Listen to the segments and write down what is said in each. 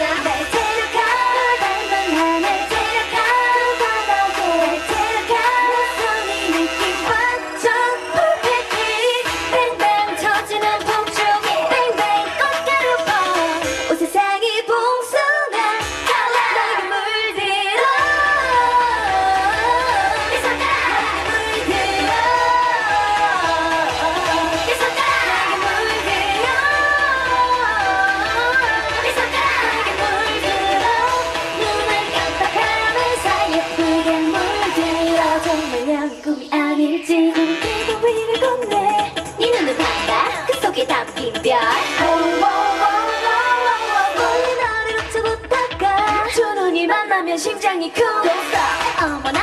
시작 심장이 쿵. 어머나 어, 어머나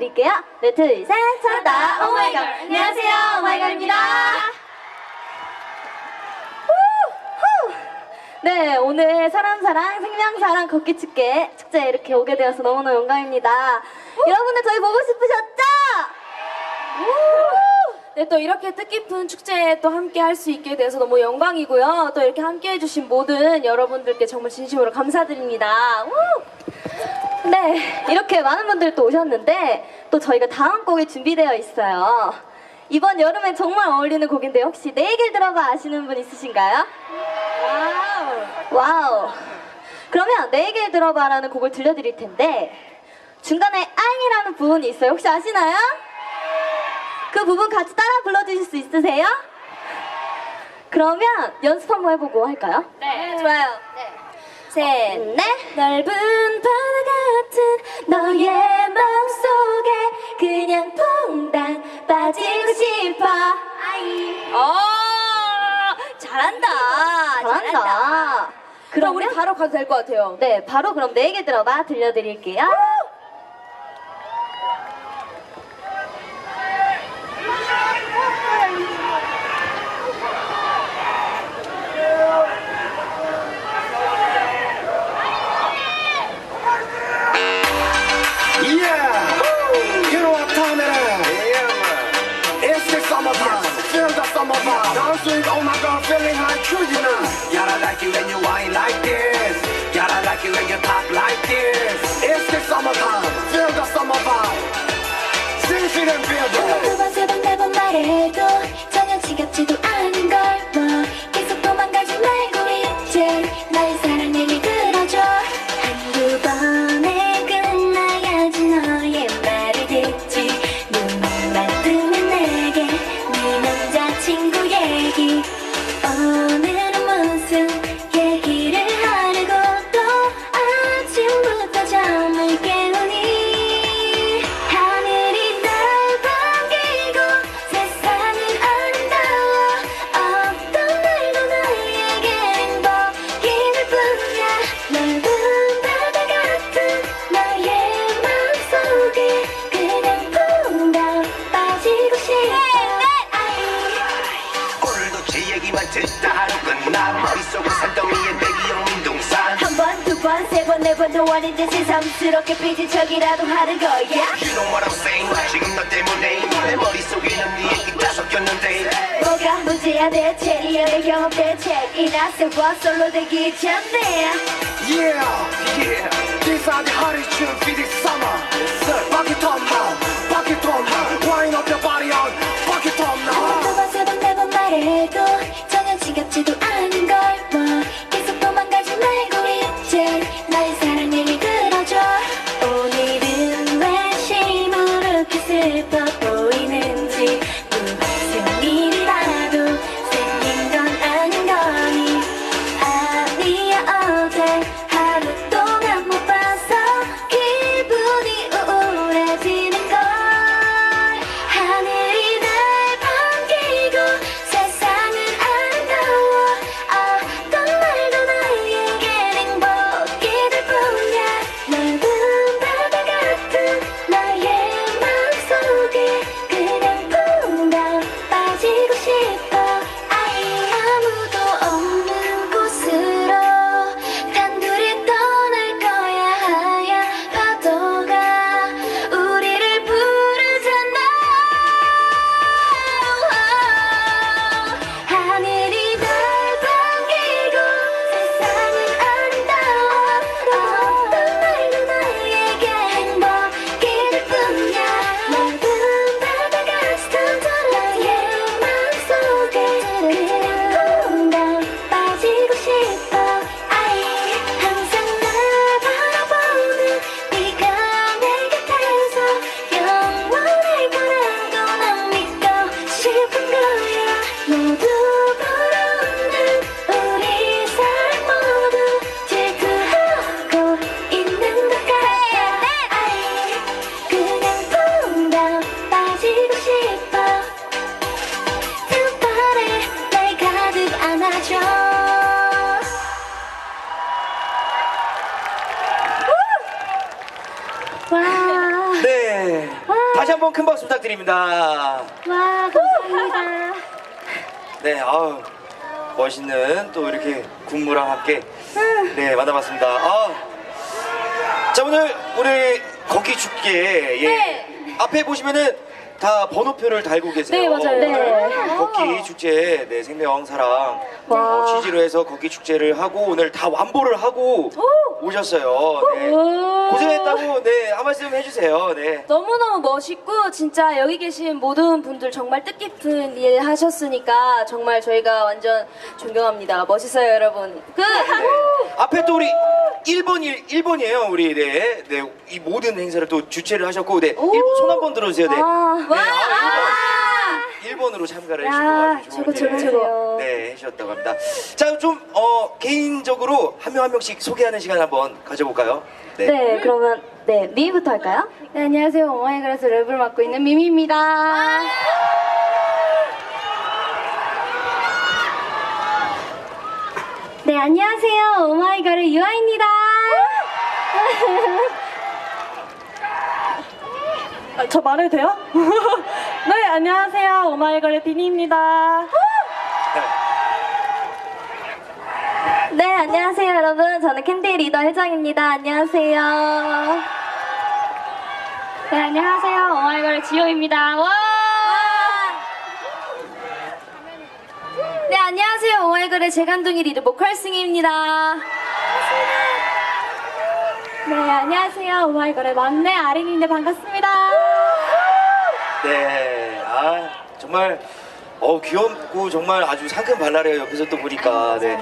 드릴게요. 네, 둘, 셋, 찾다 오마이걸. 안녕하세요, 오마이걸입니다. 후! 후! 네, 오늘 사랑사랑 생명사랑 걷기 축제 축제에 이렇게 오게 되어서 너무너무 영광입니다. 여러분들 저희 보고 싶으셨죠? 네, 또 이렇게 뜻깊은 축제에 또 함께 할 수 있게 돼서 너무 영광이고요. 또 이렇게 함께 해주신 모든 여러분들께 정말 진심으로 감사드립니다. 우! 네, 이렇게 많은 분들 또 오셨는데 또 저희가 다음 곡이 준비되어 있어요. 이번 여름에 정말 어울리는 곡인데 혹시 내 얘기를 들어봐 아시는 분 있으신가요? 와우! 와우. 그러면 내 얘기를 들어봐라는 곡을 들려드릴 텐데 중간에 아잉이라는 부분이 있어요. 혹시 아시나요? 그 부분 같이 따라 불러주실 수 있으세요? 그러면 연습 한번 해보고 할까요? 네. 좋아요. 셋, 넷. 넓은 바다 같은 너의 마음속에 그냥 퐁당 빠지고 싶어. 아이. 어, 잘한다. 잘한다. 그럼 우리 바로 가도 될 것 같아요. 네, 바로 그럼 내 얘기 들어봐 들려드릴게요. Like it when you whine like this. Gotta like it when you talk like this. It's the summertime. Feel the summer vibe. Sing it and feel the 밤마 세 번, 네 번도 아닌 듯 새삼스럽게 삐진 척이라도 하는 거야 You know what I'm saying 지금 너 때문에 내 머릿속에는 네 얘기가 섞였는데 뭐가 문제야 대체 리얼의 경험 대체 이나 세워 솔로 되기 전에 Yeah, Yeah these are the hottest tunes for this summer. Rock it up 네, 아우 멋있는 또 이렇게 군무랑 함께 네 만나봤습니다. 아, 자 오늘 우리 걷기 축제 예. 네. 앞에 보시면은 다 번호표를 달고 계세요. 네, 맞아요. 네. 걷기 축제 네 생명 사랑 어, 취지로 해서 걷기 축제를 하고 오늘 다 완보를 하고 오 셨어요. 네. 고생했다고 네 한 말씀 해주세요. 네. 너무너무 멋있고 진짜 여기 계신 모든 분들 정말 뜻깊은 일 하셨으니까 정말 저희가 완전 존경합니다. 멋있어요, 여러분. 끝! 앞에 또 우리 1번 일 1번이에요 우리 네. 네. 이 모든 행사를 또 주최를 하셨고 네. 1번 손 한번 들어주세요. 네. 아, 네. 아, 1번으로 참가를 해주시고 아주 좋은 최고, 최고, 일을 최고. 네, 해주셨다고 합니다. 자, 좀 어, 개인적으로 한 명 한 명씩 소개하는 시간 한번 가져볼까요? 네, 그러면 네 미부터 할까요? 네, 안녕하세요. 오마이걸에서 랩을 맡고 있는 미미입니다. 네, 안녕하세요. 오마이걸의 유아입니다. 아, 저 말해도 돼요? 네, 안녕하세요. 오마이걸의 비니입니다. 네, 안녕하세요, 여러분. 저는 캔디 리더 혜정입니다. 안녕하세요. 네, 안녕하세요. 오마이걸의 지효입니다. 와! 네, 안녕하세요. 오마이걸의 재간둥이 리드 보컬승입니다. 네, 안녕하세요. 오마이걸의 막내 아린인데 반갑습니다. 네, 아 정말 어 귀엽고 정말 아주 상큼 발랄해요 옆에서 또 보니까 네.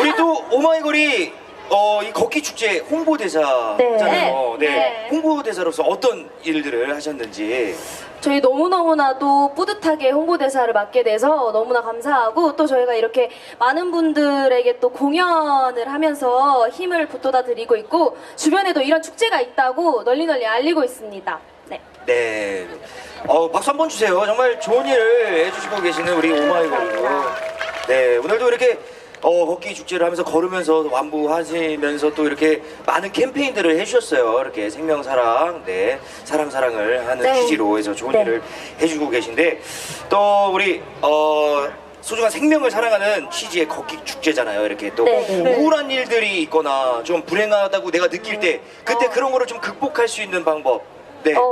우리 또 오마이걸이 어, 이 걷기 축제 홍보대사잖아요. 네. 네. 네. 홍보대사로서 어떤 일들을 하셨는지. 저희 너무너무나도 뿌듯하게 홍보대사를 맡게 돼서 너무나 감사하고 또 저희가 이렇게 많은 분들에게 또 공연을 하면서 힘을 북돋아 드리고 있고 주변에도 이런 축제가 있다고 널리 널리 알리고 있습니다. 네. 네. 어, 박수 한 번 주세요. 정말 좋은 일을 해주시고 계시는 우리 오마이걸로. 네, 오늘도 이렇게 어, 걷기 축제를 하면서 걸으면서 완부하시면서 또 이렇게 많은 캠페인들을 해주셨어요. 이렇게 생명사랑, 네, 사랑사랑을 하는 네. 취지로 해서 좋은 네. 일을 해주고 계신데 또 우리 어, 소중한 생명을 사랑하는 취지의 걷기 축제잖아요. 이렇게 또 네, 네. 우울한 일들이 있거나 좀 불행하다고 내가 느낄 때 그때 그런 거를 좀 극복할 수 있는 방법. 네. 어.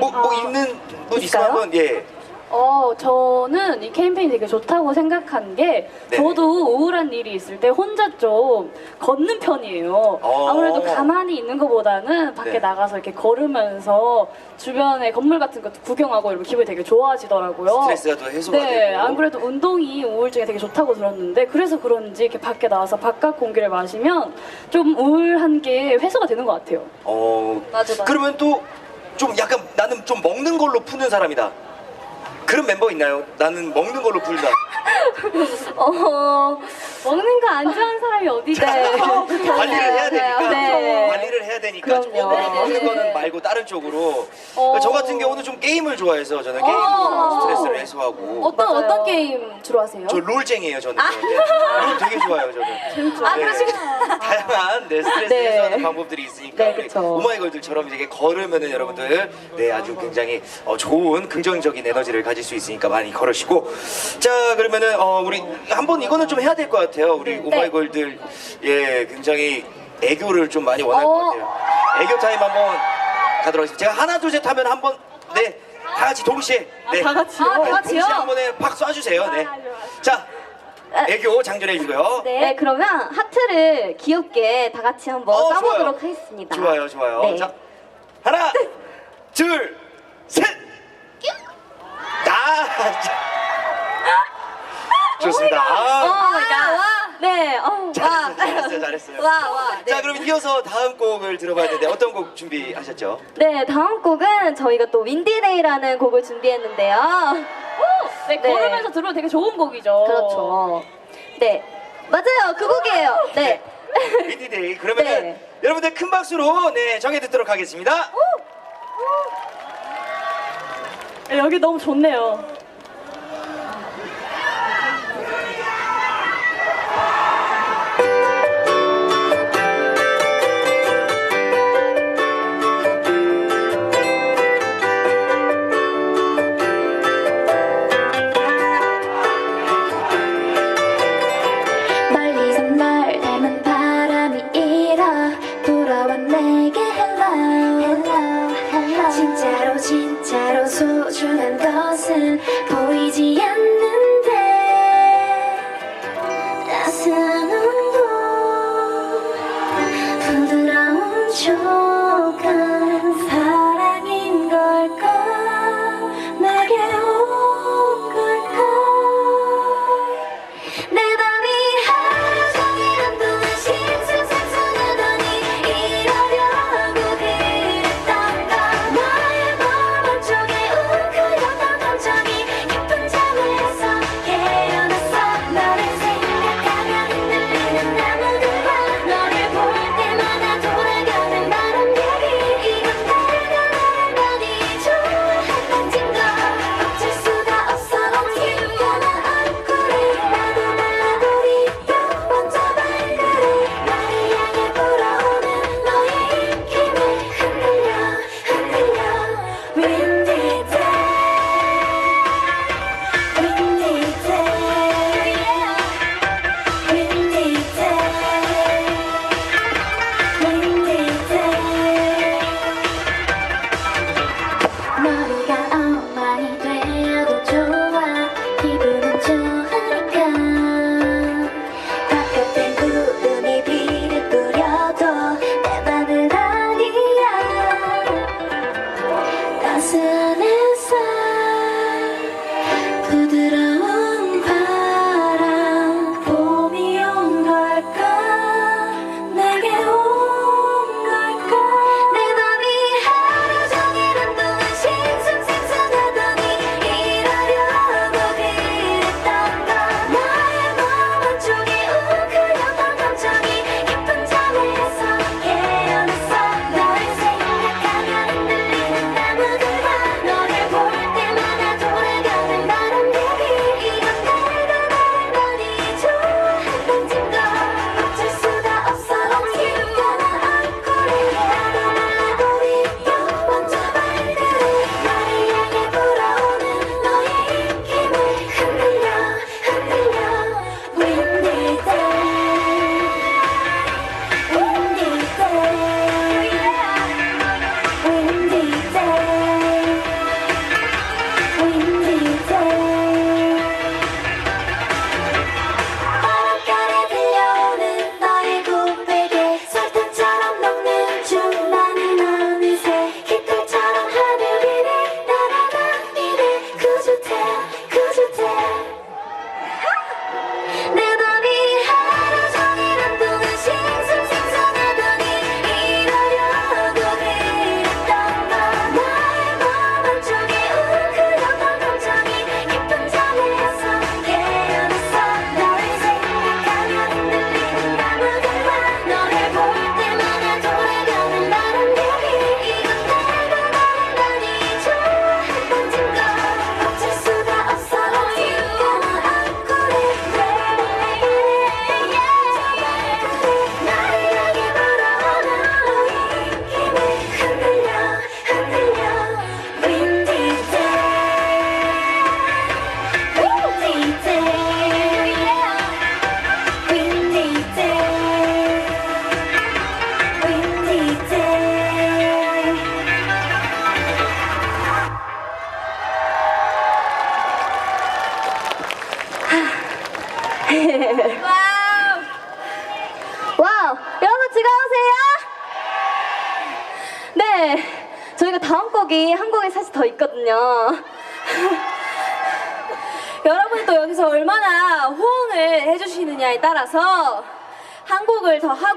뭐, 뭐 있는 분 있으면 있을까요? 한번 예. 어, 저는 이 캠페인 되게 좋다고 생각한 게 네. 저도 우울한 일이 있을 때 혼자 좀 걷는 편이에요. 어. 아무래도 가만히 있는 것보다는 밖에 네. 나가서 이렇게 걸으면서 주변에 건물 같은 것도 구경하고 이러면 기분이 되게 좋아지더라고요. 스트레스가 더 해소가 네, 되고. 안 그래도 운동이 우울증에 되게 좋다고 들었는데 그래서 그런지 이렇게 밖에 나와서 바깥 공기를 마시면 좀 우울한 게 해소가 되는 것 같아요. 어. 맞아, 맞아. 그러면 또 좀 약간 나는 좀 먹는 걸로 푸는 사람이다. 그런 멤버 있나요? 나는 먹는 걸로 풀다. 어, 먹는 거 안 좋아하는 사람이 어디 있어요? 관리를 해야 되니까. 네. 관리를 해야 되니까 조금. 먹는 네. 거는 말고 다른 쪽으로. 어. 저 같은 경우는 좀 게임을 좋아해서 저는 게임으로 스트레스를 해소하고. 어떤. 어떤 게임 주로 하세요? 저 롤쟁이에요 저는. 네. 롤 되게 좋아요 저는. 아, 네. 그러시구나. 다양 한 네, 스트레스 네. 해소하는 방법들이 있으니까 네, 우리 그쵸. 오마이걸들처럼 이렇게 걸으면은 여러분들 네 아주 굉장히 어, 좋은 긍정적인 에너지를 가질 수 있으니까 많이 걸으시고 자 그러면은 어, 우리 한번 이거는 좀 해야 될 것 같아요 우리 오마이걸들 예 굉장히 애교를 좀 많이 원할 것 어. 같아요 애교 타임 한번 가도록 하겠습니다 제가 하나 둘 셋 하면 한번 네 다 같이 동시에 네. 다 같이요? 아, 다 같이요? 동시에 한 번에 팍 쏴주세요 네 자 애교 장전해 주고요 네. 그러면 하트를 귀엽게 다 같이 한번 어, 까보도록 좋아요. 하겠습니다. 좋아요, 좋아요. 네. 자, 하나, 둘, 셋. 아, 자. 좋습니다. 어, 아, 야, 와. 네, 어, 와. 잘했어요, 잘했어요, 잘했어요. 와, 와. 네. 자, 그럼 이어서 다음 곡을 들어봐야 되는데 어떤 곡 준비하셨죠? 네, 다음 곡은 저희가 또 윈디데이라는 곡을 준비했는데요. 네, 네. 걸으면서 들으면 되게 좋은 곡이죠. 그렇죠. 네, 맞아요. 그 곡이에요. 네. 윈디데이. 그러면은 네. 여러분들 큰 박수로 네 정해 듣도록 하겠습니다. 네, 여기 너무 좋네요.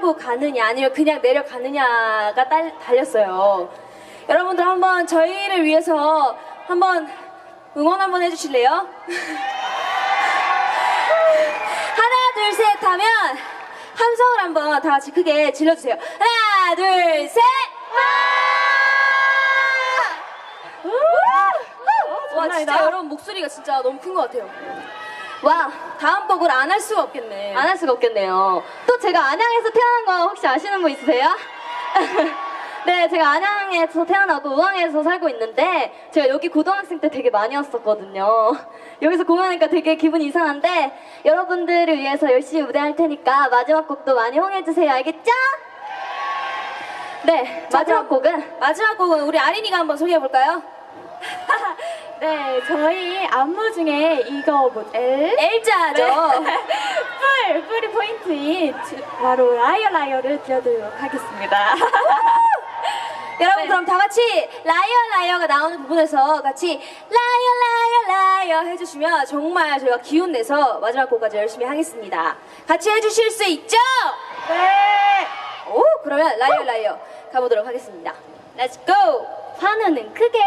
곡을 더 하고 가느냐 아니면 그냥 내려가느냐가 딸, 달렸어요. 여러분들 한번 저희를 위해서 한번 응원 한번 해주실래요? 하나 둘 셋 하면 함성을 한번 다 같이 크게 질러주세요. 하나 둘 셋. 와 진짜 여러분 목소리가 진짜 너무 큰 것 같아요. 와, 다음 곡을 안 할 수가 없겠네. 안 할 수가 없겠네요. 또 제가 안양에서 태어난 거 혹시 아시는 분 있으세요? 네, 제가 안양에서 태어나고 우왕에서 살고 있는데 제가 여기 고등학생 때 되게 많이 왔었거든요. 여기서 공연하니까 되게 기분이 이상한데 여러분들을 위해서 열심히 무대할 테니까 마지막 곡도 많이 홍해주세요. 알겠죠? 네, 마지막 곡은 마지막 곡은 우리 아린이가 한번 소개해 볼까요? 네, 저희 안무 중에 이거 뭐 L? L자죠. 뿔! 뿔이 포인트인 주- 바로 라이어 라이어를 들려드리도록 하겠습니다. 여러분 그럼 다 같이 라이어 라이어가 나오는 부분에서 같이 라이어 라이어 라이어 해주시면 정말 저희가 기운 내서 마지막 곡까지 열심히 하겠습니다. 같이 해주실 수 있죠? 네. 오 그러면 라이어 라이어 가보도록 하겠습니다. Let's go. 환호는 크게.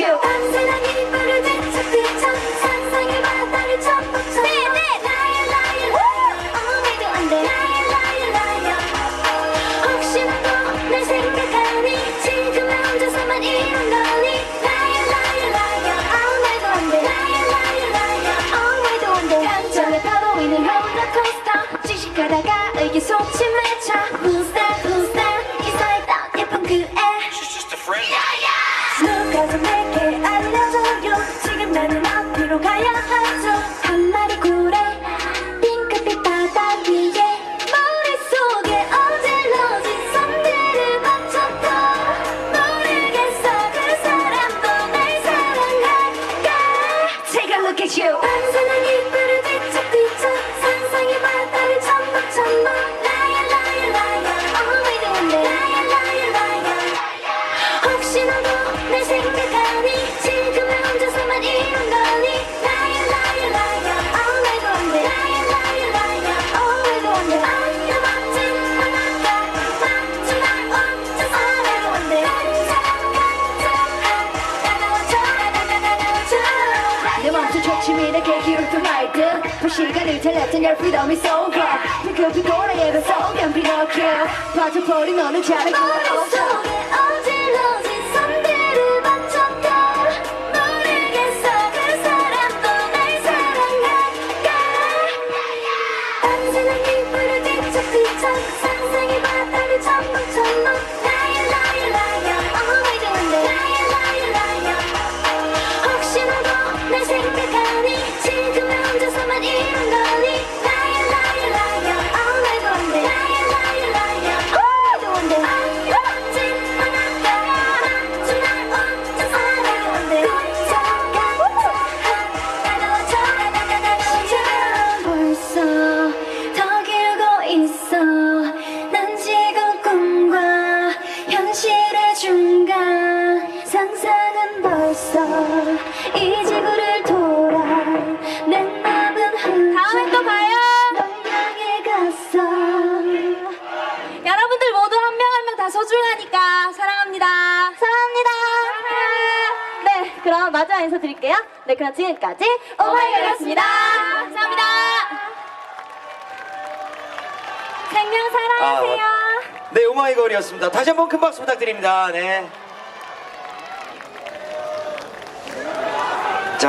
You 시간을 달랬던 your freedom is over 핑크빛 고래에도 속엔 피노키오 빠져버린 너는 잘알고 머릿속에 어 네, 그럼 지금까지 오마이걸이었습니다. 감사합니다. 생명 사랑하세요. 네, 오마이걸이었습니다. 다시 한번 큰 박수 부탁드립니다. 네.